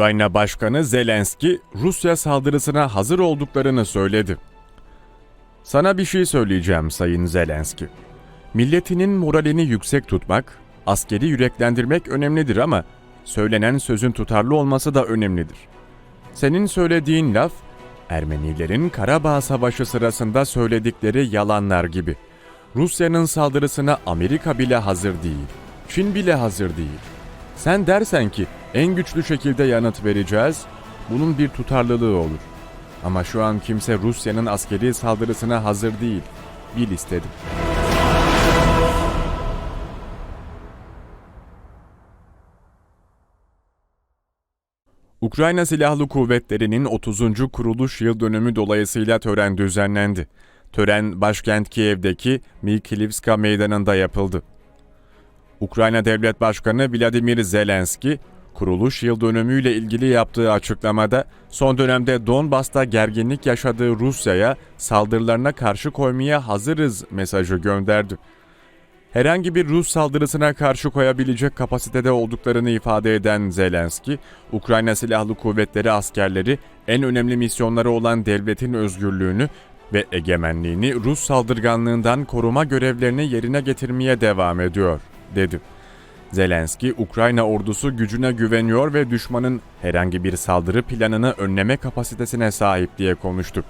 Ukrayna Başkanı Zelenski, Rusya saldırısına hazır olduklarını söyledi. Sana bir şey söyleyeceğim Sayın Zelenski. Milletinin moralini yüksek tutmak, askeri yüreklendirmek önemlidir ama söylenen sözün tutarlı olması da önemlidir. Senin söylediğin laf, Ermenilerin Karabağ Savaşı sırasında söyledikleri yalanlar gibi. Rusya'nın saldırısına Amerika bile hazır değil. Çin bile hazır değil. Sen dersen ki en güçlü şekilde yanıt vereceğiz, bunun bir tutarlılığı olur. Ama şu an kimse Rusya'nın askeri saldırısına hazır değil. Bil istedim. Ukrayna Silahlı Kuvvetleri'nin 30. kuruluş yıl dönümü dolayısıyla tören düzenlendi. Tören başkent Kiev'deki Mikilivska Meydanı'nda yapıldı. Ukrayna Devlet Başkanı Vladimir Zelenski, kuruluş yıl dönümüyle ilgili yaptığı açıklamada son dönemde Donbas'ta gerginlik yaşadığı Rusya'ya saldırılarına karşı koymaya hazırız mesajı gönderdi. Herhangi bir Rus saldırısına karşı koyabilecek kapasitede olduklarını ifade eden Zelenski, Ukrayna Silahlı Kuvvetleri askerleri en önemli misyonları olan devletin özgürlüğünü ve egemenliğini Rus saldırganlığından koruma görevlerini yerine getirmeye devam ediyor, dedi. Zelenski, Ukrayna ordusu gücüne güveniyor ve düşmanın herhangi bir saldırı planını önleme kapasitesine sahip diye konuştu.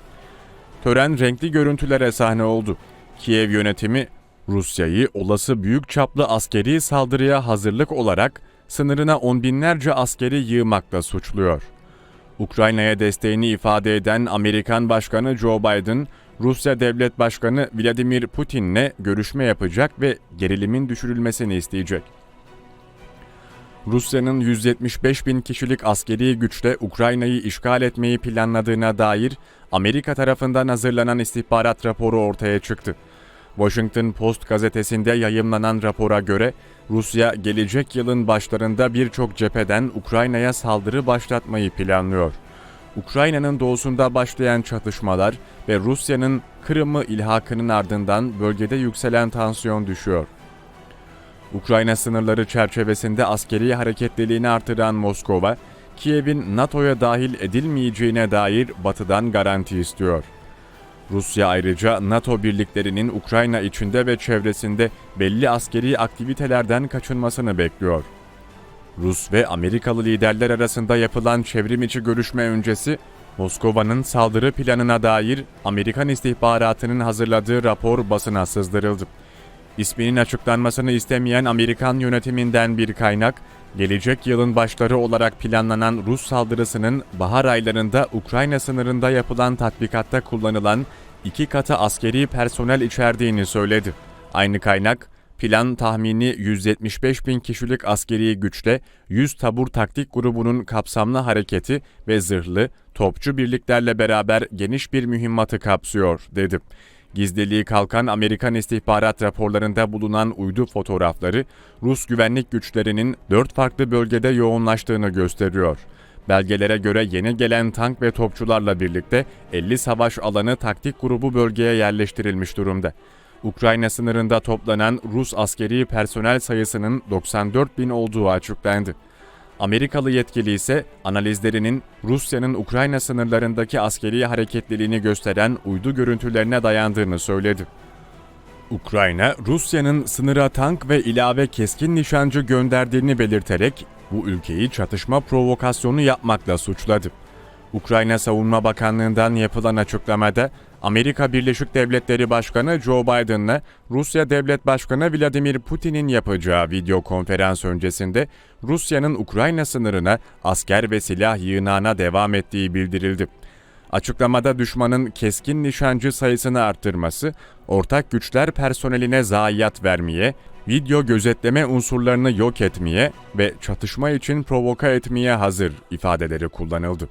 Tören renkli görüntülere sahne oldu. Kiev yönetimi Rusya'yı olası büyük çaplı askeri saldırıya hazırlık olarak sınırına on binlerce askeri yığmakla suçluyor. Ukrayna'ya desteğini ifade eden Amerikan Başkanı Joe Biden, Rusya Devlet Başkanı Vladimir Putin'le görüşme yapacak ve gerilimin düşürülmesini isteyecek. Rusya'nın 175 bin kişilik askeri güçle Ukrayna'yı işgal etmeyi planladığına dair Amerika tarafından hazırlanan istihbarat raporu ortaya çıktı. Washington Post gazetesinde yayımlanan rapora göre Rusya gelecek yılın başlarında birçok cepheden Ukrayna'ya saldırı başlatmayı planlıyor. Ukrayna'nın doğusunda başlayan çatışmalar ve Rusya'nın Kırım'ı ilhakının ardından bölgede yükselen tansiyon düşüyor. Ukrayna sınırları çerçevesinde askeri hareketliliğini artıran Moskova, Kiev'in NATO'ya dahil edilmeyeceğine dair Batı'dan garanti istiyor. Rusya ayrıca NATO birliklerinin Ukrayna içinde ve çevresinde belli askeri aktivitelerden kaçınmasını bekliyor. Rus ve Amerikalı liderler arasında yapılan çevrim içi görüşme öncesi, Moskova'nın saldırı planına dair Amerikan istihbaratının hazırladığı rapor basına sızdırıldı. İsminin açıklanmasını istemeyen Amerikan yönetiminden bir kaynak, gelecek yılın başları olarak planlanan Rus saldırısının bahar aylarında Ukrayna sınırında yapılan tatbikatta kullanılan iki katı askeri personel içerdiğini söyledi. Aynı kaynak, plan tahmini 175 bin kişilik askeri güçle 100 tabur taktik grubunun kapsamlı hareketi ve zırhlı, topçu birliklerle beraber geniş bir mühimmatı kapsıyor, dedi. Gizliliği kalkan Amerikan istihbarat raporlarında bulunan uydu fotoğrafları, Rus güvenlik güçlerinin dört farklı bölgede yoğunlaştığını gösteriyor. Belgelere göre yeni gelen tank ve topçularla birlikte 50 savaş alanı taktik grubu bölgeye yerleştirilmiş durumda. Ukrayna sınırında toplanan Rus askeri personel sayısının 94 bin olduğu açıklandı. Amerikalı yetkili ise analizlerinin Rusya'nın Ukrayna sınırlarındaki askeri hareketliliğini gösteren uydu görüntülerine dayandığını söyledi. Ukrayna, Rusya'nın sınıra tank ve ilave keskin nişancı gönderdiğini belirterek bu ülkeyi çatışma provokasyonu yapmakla suçladı. Ukrayna Savunma Bakanlığı'ndan yapılan açıklamada Amerika Birleşik Devletleri Başkanı Joe Biden'la Rusya Devlet Başkanı Vladimir Putin'in yapacağı video konferans öncesinde Rusya'nın Ukrayna sınırına asker ve silah yığınağına devam ettiği bildirildi. Açıklamada düşmanın keskin nişancı sayısını arttırması, ortak güçler personeline zayiat vermeye, video gözetleme unsurlarını yok etmeye ve çatışma için provoka etmeye hazır ifadeleri kullanıldı.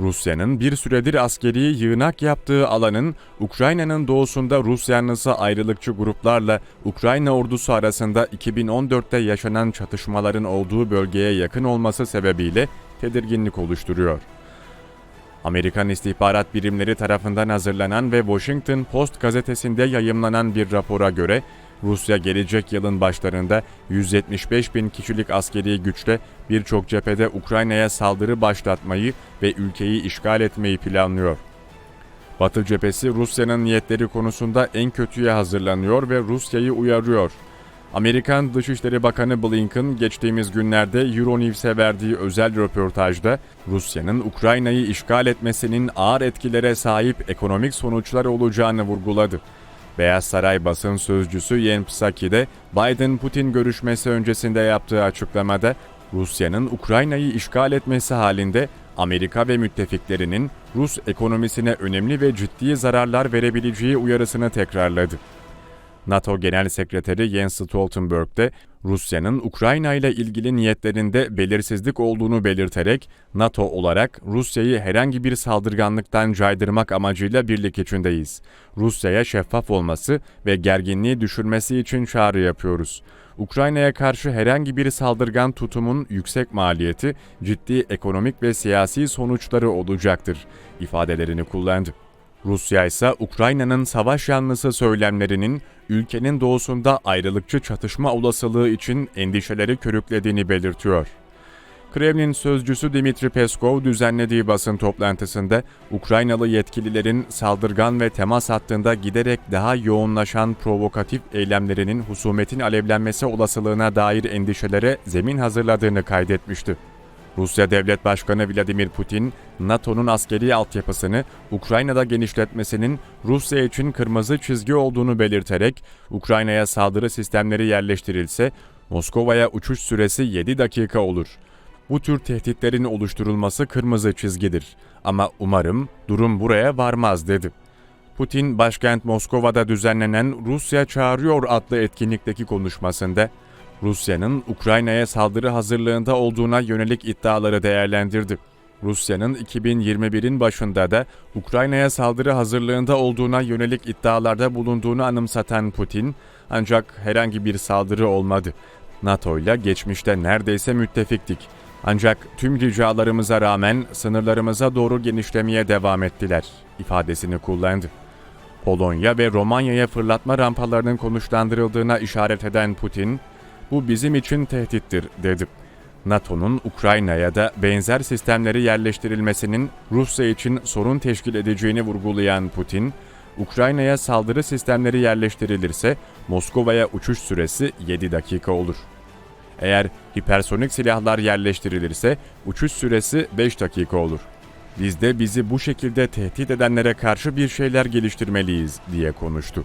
Rusya'nın bir süredir askeri yığınak yaptığı alanın Ukrayna'nın doğusunda Rus yanlısı ayrılıkçı gruplarla Ukrayna ordusu arasında 2014'te yaşanan çatışmaların olduğu bölgeye yakın olması sebebiyle tedirginlik oluşturuyor. Amerikan istihbarat birimleri tarafından hazırlanan ve Washington Post gazetesinde yayımlanan bir rapora göre Rusya gelecek yılın başlarında 175 bin kişilik askeri güçle birçok cephede Ukrayna'ya saldırı başlatmayı ve ülkeyi işgal etmeyi planlıyor. Batı cephesi Rusya'nın niyetleri konusunda en kötüye hazırlanıyor ve Rusya'yı uyarıyor. Amerikan Dışişleri Bakanı Blinken geçtiğimiz günlerde Euronews'e verdiği özel röportajda Rusya'nın Ukrayna'yı işgal etmesinin ağır etkilere sahip ekonomik sonuçlar olacağını vurguladı. Beyaz Saray basın sözcüsü Yen Psaki de Biden-Putin görüşmesi öncesinde yaptığı açıklamada Rusya'nın Ukrayna'yı işgal etmesi halinde Amerika ve müttefiklerinin Rus ekonomisine önemli ve ciddi zararlar verebileceği uyarısını tekrarladı. NATO Genel Sekreteri Jens Stoltenberg de Rusya'nın Ukrayna ile ilgili niyetlerinde belirsizlik olduğunu belirterek NATO olarak Rusya'yı herhangi bir saldırganlıktan caydırmak amacıyla birlik içindeyiz. Rusya'ya şeffaf olması ve gerginliği düşürmesi için çağrı yapıyoruz. Ukrayna'ya karşı herhangi bir saldırgan tutumun yüksek maliyeti, ciddi ekonomik ve siyasi sonuçları olacaktır ifadelerini kullandı. Rusya ise Ukrayna'nın savaş yanlısı söylemlerinin ülkenin doğusunda ayrılıkçı çatışma olasılığı için endişeleri körüklediğini belirtiyor. Kremlin sözcüsü Dimitri Peskov düzenlediği basın toplantısında Ukraynalı yetkililerin saldırgan ve temas hattında giderek daha yoğunlaşan provokatif eylemlerinin husumetin alevlenmesi olasılığına dair endişelere zemin hazırladığını kaydetmişti. Rusya Devlet Başkanı Vladimir Putin, NATO'nun askeri altyapısını Ukrayna'da genişletmesinin Rusya için kırmızı çizgi olduğunu belirterek, Ukrayna'ya saldırı sistemleri yerleştirilse Moskova'ya uçuş süresi 7 dakika olur. Bu tür tehditlerin oluşturulması kırmızı çizgidir. Ama umarım durum buraya varmaz dedi. Putin, başkent Moskova'da düzenlenen Rusya Çağırıyor adlı etkinlikteki konuşmasında, Rusya'nın Ukrayna'ya saldırı hazırlığında olduğuna yönelik iddiaları değerlendirdi. Rusya'nın 2021'in başında da Ukrayna'ya saldırı hazırlığında olduğuna yönelik iddialarda bulunduğunu anımsatan Putin, ancak herhangi bir saldırı olmadı. NATO ile geçmişte neredeyse müttefiktik. Ancak tüm ricalarımıza rağmen sınırlarımıza doğru genişlemeye devam ettiler ifadesini kullandı. Polonya ve Romanya'ya fırlatma rampalarının konuşlandırıldığına işaret eden Putin, bu bizim için tehdittir dedi. NATO'nun Ukrayna'ya da benzer sistemleri yerleştirilmesinin Rusya için sorun teşkil edeceğini vurgulayan Putin, Ukrayna'ya saldırı sistemleri yerleştirilirse Moskova'ya uçuş süresi 7 dakika olur. Eğer hipersonik silahlar yerleştirilirse uçuş süresi 5 dakika olur. Biz de bizi bu şekilde tehdit edenlere karşı bir şeyler geliştirmeliyiz diye konuştu.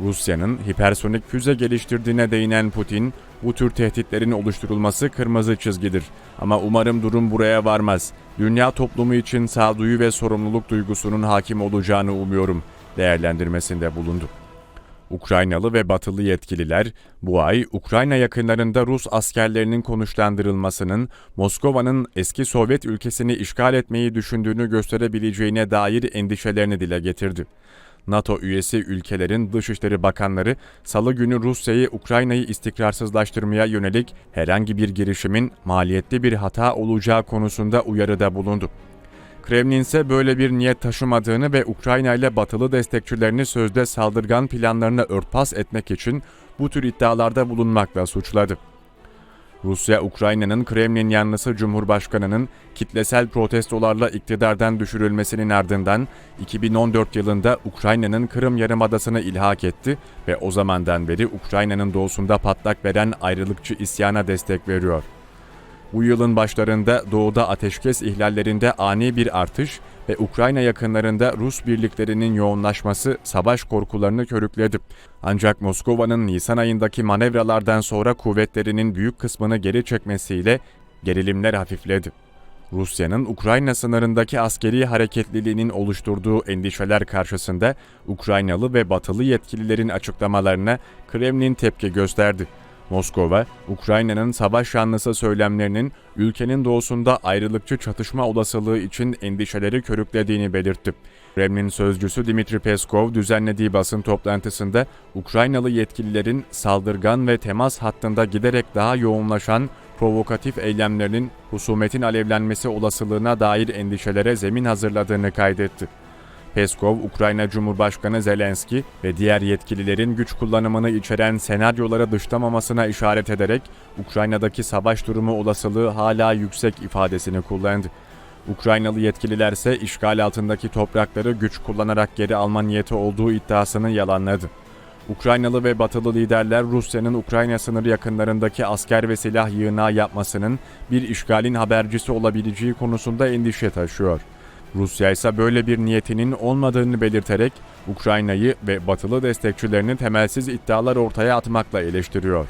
Rusya'nın hipersonik füze geliştirdiğine değinen Putin, bu tür tehditlerin oluşturulması kırmızı çizgidir. Ama umarım durum buraya varmaz. Dünya toplumu için sağduyu ve sorumluluk duygusunun hakim olacağını umuyorum değerlendirmesinde bulundu. Ukraynalı ve batılı yetkililer bu ay Ukrayna yakınlarında Rus askerlerinin konuşlandırılmasının Moskova'nın eski Sovyet ülkesini işgal etmeyi düşündüğünü gösterebileceğine dair endişelerini dile getirdi. NATO üyesi ülkelerin dışişleri bakanları salı günü Rusya'yı Ukrayna'yı istikrarsızlaştırmaya yönelik herhangi bir girişimin maliyetli bir hata olacağı konusunda uyarıda bulundu. Kremlin ise böyle bir niyet taşımadığını ve Ukrayna ile batılı destekçilerini sözde saldırgan planlarını örtbas etmek için bu tür iddialarda bulunmakla suçladı. Rusya, Ukrayna'nın Kremlin yanlısı Cumhurbaşkanı'nın kitlesel protestolarla iktidardan düşürülmesinin ardından 2014 yılında Ukrayna'nın Kırım Yarımadası'nı ilhak etti ve o zamandan beri Ukrayna'nın doğusunda patlak veren ayrılıkçı isyana destek veriyor. Bu yılın başlarında doğuda ateşkes ihlallerinde ani bir artış ve Ukrayna yakınlarında Rus birliklerinin yoğunlaşması savaş korkularını körükledi. Ancak Moskova'nın Nisan ayındaki manevralardan sonra kuvvetlerinin büyük kısmını geri çekmesiyle gerilimler hafifledi. Rusya'nın Ukrayna sınırındaki askeri hareketliliğinin oluşturduğu endişeler karşısında Ukraynalı ve batılı yetkililerin açıklamalarına Kremlin tepki gösterdi. Moskova, Ukrayna'nın savaş yanlısı söylemlerinin ülkenin doğusunda ayrılıkçı çatışma olasılığı için endişeleri körüklediğini belirtti. Kremlin sözcüsü Dimitri Peskov düzenlediği basın toplantısında Ukraynalı yetkililerin saldırgan ve temas hattında giderek daha yoğunlaşan provokatif eylemlerinin husumetin alevlenmesi olasılığına dair endişelere zemin hazırladığını kaydetti. Peskov, Ukrayna Cumhurbaşkanı Zelenski ve diğer yetkililerin güç kullanımını içeren senaryolara dışlamamasına işaret ederek Ukrayna'daki savaş durumu olasılığı hala yüksek ifadesini kullandı. Ukraynalı yetkililer ise işgal altındaki toprakları güç kullanarak geri alma niyeti olduğu iddiasını yalanladı. Ukraynalı ve batılı liderler Rusya'nın Ukrayna sınırı yakınlarındaki asker ve silah yığınağı yapmasının bir işgalin habercisi olabileceği konusunda endişe taşıyor. Rusya ise böyle bir niyetinin olmadığını belirterek Ukrayna'yı ve batılı destekçilerini temelsiz iddialar ortaya atmakla eleştiriyor.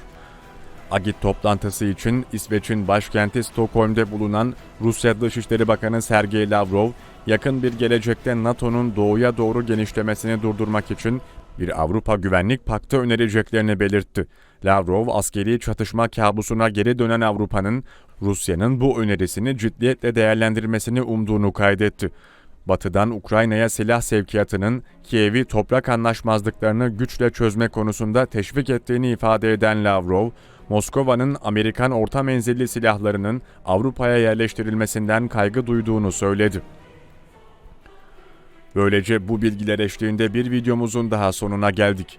Agit toplantısı için İsveç'in başkenti Stockholm'de bulunan Rusya Dışişleri Bakanı Sergey Lavrov, yakın bir gelecekte NATO'nun doğuya doğru genişlemesini durdurmak için bir Avrupa Güvenlik Paktı önereceklerini belirtti. Lavrov, askeri çatışma kabusuna geri dönen Avrupa'nın Rusya'nın bu önerisini ciddiyetle değerlendirmesini umduğunu kaydetti. Batı'dan Ukrayna'ya silah sevkiyatının Kiev'i toprak anlaşmazlıklarını güçle çözme konusunda teşvik ettiğini ifade eden Lavrov, Moskova'nın Amerikan orta menzilli silahlarının Avrupa'ya yerleştirilmesinden kaygı duyduğunu söyledi. Böylece bu bilgiler eşliğinde bir videomuzun daha sonuna geldik.